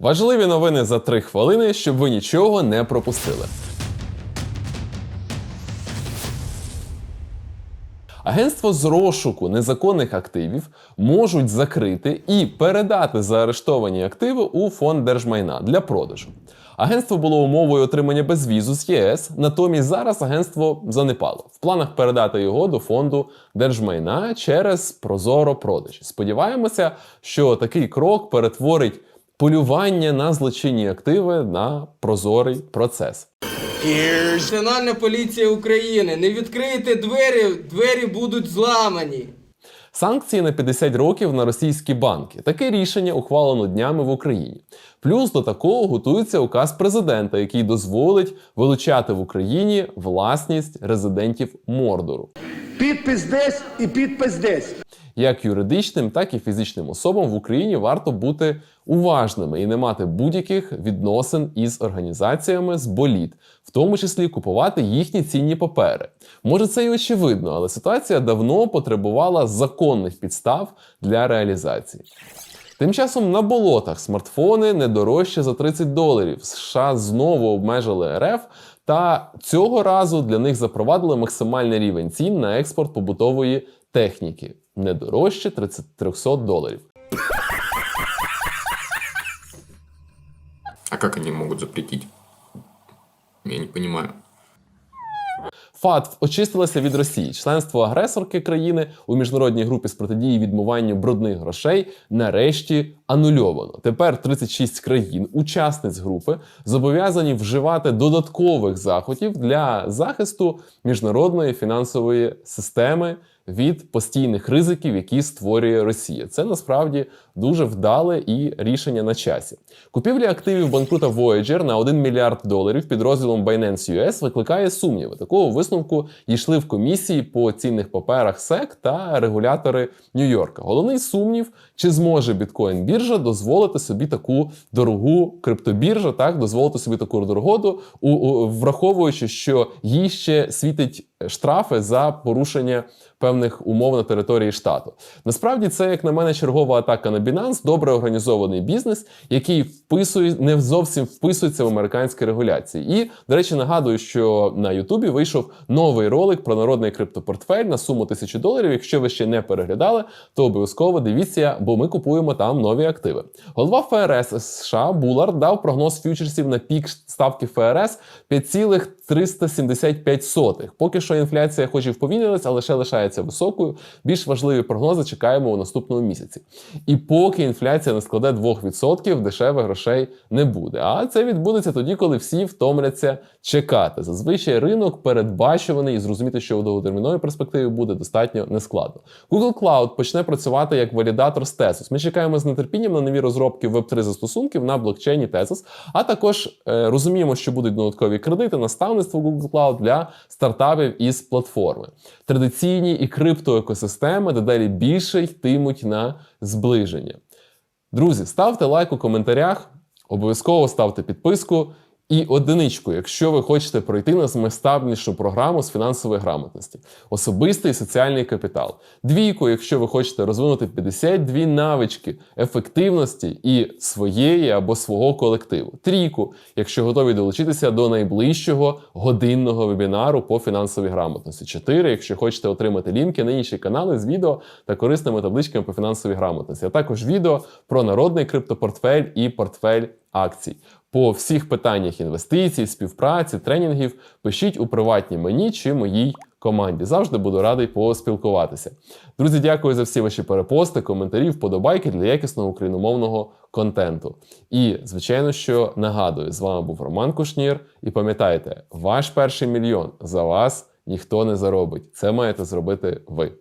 Важливі новини за 3 хвилини, щоб ви нічого не пропустили. Агентство з розшуку незаконних активів можуть закрити і передати заарештовані активи у фонд держмайна для продажу. Агентство було умовою отримання безвізу з ЄС, натомість зараз агентство занепало в планах передати його до фонду держмайна через Прозоро продажі. Сподіваємося, що такий крок перетворить полювання на злочинні активи на прозорий процес. Національна поліція України. Не відкриєте двері, двері будуть зламані. Санкції на 50 років на російські банки. Таке рішення ухвалено днями в Україні. Плюс до такого готується указ президента, який дозволить вилучати в Україні власність резидентів Мордору. Підпис десь і підпис десь. Як юридичним, так і фізичним особам в Україні варто бути уважними і не мати будь-яких відносин із організаціями з боліт, в тому числі купувати їхні цінні папери. Може, це і очевидно, але ситуація давно потребувала законних підстав для реалізації. Тим часом на болотах смартфони не дорожче за 30 доларів. США знову обмежили РФ, та цього разу для них запровадили максимальний рівень цін на експорт побутової техніки не дорожче 30 300 доларів. А как они могут запретить? Я не понимаю. ФАТФ очистилася від Росії. Членство агресорки країни у міжнародній групі з протидії відмиванню брудних грошей нарешті анульовано. Тепер 36 країн, учасниць групи, зобов'язані вживати додаткових заходів для захисту міжнародної фінансової системи від постійних ризиків, які створює Росія. Це насправді дуже вдале і рішення на часі. Купівля активів банкрута Voyager на 1 мільярд доларів під розділом Binance US викликає сумніви. Такого висновку йшли в комісії по цінних паперах SEC та регулятори Нью-Йорка. Головний сумнів, чи зможе біткоін біржа дозволити собі таку дорогу криптобіржа, так дозволити собі таку дорогоду, у, враховуючи, що їй ще світить штрафи за порушення певних умов на території штату. Насправді, це, як на мене, чергова атака на Binance, добре організований бізнес, який вписує не зовсім вписується в американські регуляції. І, до речі, нагадую, що на Ютубі вийшов новий ролик про народний криптопортфель на суму тисячі доларів. Якщо ви ще не переглядали, то обов'язково дивіться, бо ми купуємо там нові активи. Голова ФРС США Булард дав прогноз фьючерсів на пік ставки ФРС 5,375. Поки що інфляція, хоч і вповільнилась, але ще лишається високою. Більш важливі прогнози чекаємо у наступному місяці. І поки інфляція не складе 2%, дешевих грошей не буде. А це відбудеться тоді, коли всі втомляться чекати. Зазвичай ринок передбачуваний і зрозуміти, що у довготерміновій перспективі буде достатньо нескладно. Google Cloud почне працювати як валідатор з Tezos. Ми чекаємо з нетерпінням на нові розробки Web3 застосунків на блокчейні Tezos, а також е, розуміємо, що будуть додаткові кредити, наставництво Google Cloud для стартапів із платформи. Традиційні і криптоекосистеми дедалі більше йтимуть на зближення. Друзі, ставте лайк у коментарях, обов'язково ставте підписку. І одиничку, якщо ви хочете пройти на наймасштабнішу програму з фінансової грамотності, особистий соціальний капітал. Двійку, якщо ви хочете розвинути 52 навички ефективності і своєї або свого колективу. Трійку, якщо готові долучитися до найближчого годинного вебінару по фінансовій грамотності. Чотири, якщо хочете отримати лінки на інші канали з відео та корисними табличками по фінансовій грамотності, а також відео про народний криптопортфель і портфель акцій. По всіх питаннях інвестицій, співпраці, тренінгів пишіть у приватні мені чи моїй команді. Завжди буду радий поспілкуватися. Друзі, дякую за всі ваші перепости, коментарі, вподобайки для якісного україномовного контенту. І, звичайно, що нагадую, з вами був Роман Кушнір. І пам'ятайте, ваш перший мільйон за вас ніхто не заробить. Це маєте зробити ви.